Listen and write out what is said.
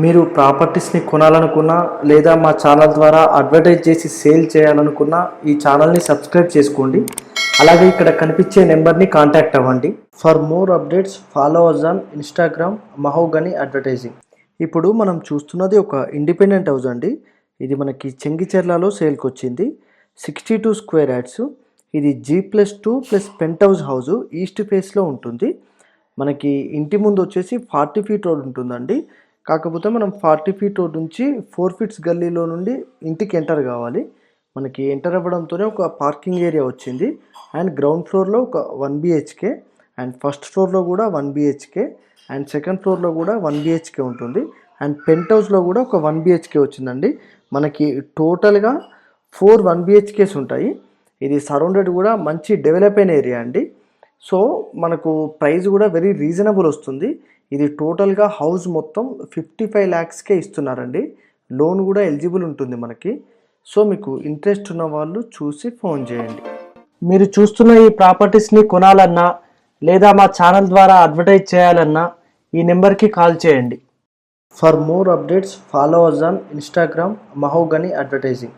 మీరు ప్రాపర్టీస్ని కొనాలనుకున్నా లేదా మా ఛానల్ ద్వారా అడ్వర్టైజ్ చేసి సేల్ చేయాలనుకున్నా ఈ ఛానల్ని సబ్స్క్రైబ్ చేసుకోండి. అలాగే ఇక్కడ కనిపించే నెంబర్ని కాంటాక్ట్ అవ్వండి. For more updates follow us on Instagram Mahogany advertising ఇప్పుడు మనం చూస్తున్నది ఒక ఇండిపెండెంట్ హౌస్ అండి. ఇది మనకి చెంగిచెర్లలో సేల్కి వచ్చింది. సిక్స్టీ టూ స్క్వేర్ యాడ్స్ ఇది G plus two plus penthouse house east ఫేస్లో ఉంటుంది. మనకి ఇంటి ముందు వచ్చేసి ఫార్టీ ఫీట్ రోడ్ ఉంటుందండి. కాకపోతే మనం ఫార్టీ ఫీట్ నుంచి ఫోర్ ఫీట్స్ గల్లీలో నుండి ఇంటికి ఎంటర్ కావాలి. మనకి ఎంటర్ అవ్వడంతోనే ఒక పార్కింగ్ ఏరియా వచ్చింది. అండ్ గ్రౌండ్ ఫ్లోర్లో ఒక వన్ బిహెచ్కే అండ్ ఫస్ట్ ఫ్లోర్లో కూడా వన్ బిహెచ్కే అండ్ సెకండ్ ఫ్లోర్లో కూడా వన్ బిహెచ్కే ఉంటుంది. అండ్ పెంట్ హౌస్లో కూడా ఒక వన్ బిహెచ్కే వచ్చిందండి. మనకి టోటల్గా ఫోర్ వన్ బిహెచ్కేస్ ఉంటాయి. ఇది సరౌండెడ్ కూడా మంచి డెవలప్ అయిన ఏరియా అండి. సో మనకు ప్రైస్ కూడా వెరీ రీజనబుల్ వస్తుంది. ఇది టోటల్గా హౌస్ మొత్తం ఫిఫ్టీ ఫైవ్ ల్యాక్స్కే ఇస్తున్నారండి. లోన్ కూడా ఎలిజిబుల్ ఉంటుంది మనకి. సో మీకు ఇంట్రెస్ట్ ఉన్న వాళ్ళు చూసి ఫోన్ చేయండి. మీరు చూస్తున్న ఈ ప్రాపర్టీస్ని కొనాలన్నా లేదా మా ఛానల్ ద్వారా అడ్వర్టైజ్ చేయాలన్నా ఈ నెంబర్కి కాల్ చేయండి. For more updates follow us on Instagram Mahogany advertising.